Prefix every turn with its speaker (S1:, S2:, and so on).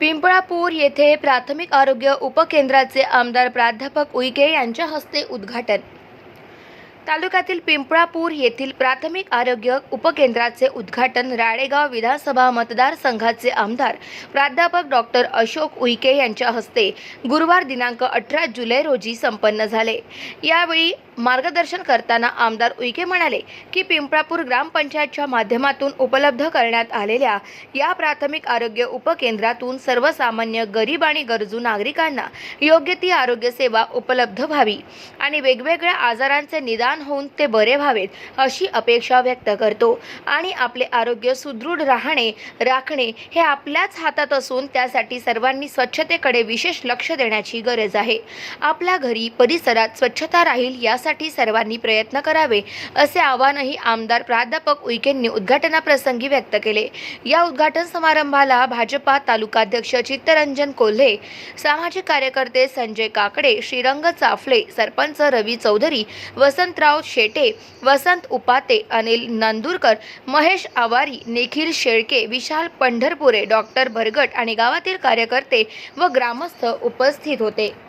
S1: पिंपळापूर येथे प्राथमिक आरोग्य उपकेंद्राचे आमदार प्राध्यापक उईके यांच्या हस्ते उद्घाटन. तालुक्यातील पिंपळापूर येथील प्राथमिक आरोग्य उपकेंद्राचे उद्घाटन राळेगाव विधानसभा मतदारसंघाचे आमदार प्राध्यापक डॉक्टर अशोक उईके यांच्या हस्ते गुरुवार दिनांक अठरा जुलै रोजी संपन्न झाले. यावेळी मार्गदर्शन करताना आमदार उईके म्हणाले की पिंपळापूर ग्रामपंचायतच्या माध्यमातून उपलब्ध करण्यात आलेल्या या प्राथमिक आरोग्य उपकेंद्रातून सर्वसामान्य गरीब आणि गरजू नागरिकांना योग्य ती आरोग्य सेवा उपलब्ध व्हावी आणि वेगवेगळ्या आजारांचे निदान होऊन ते बरे व्हावेत अशी अपेक्षा व्यक्त करतो. आणि आपले आरोग्य सुदृढ राहणे राखणे हे आपल्याच हातात असून त्यासाठी सर्वांनी स्वच्छतेकडे विशेष लक्ष देण्याची गरज आहे. आपल्या घरी परिसरात स्वच्छता राहील यासाठी सर्वांनी प्रयत्न करावे असे आवाहनही आमदार प्राध्यापक उईकेंनी उद्घाटनाप्रसंगी व्यक्त केले. या उद्घाटन समारंभाला भाजपा तालुकाध्यक्ष चित्तरंजन कोल्हे सामाजिक कार्यकर्ते संजय काकडे श्रीरंग चाफले सरपंच रवी चौधरी वसंतराव शेटे वसंत उपाते अनिल नांदुरकर महेश आवारी निखिल शेळके विशाल पंढरपुरे डॉक्टर भरगट आणि गावातील कार्यकर्ते व ग्रामस्थ उपस्थित होते.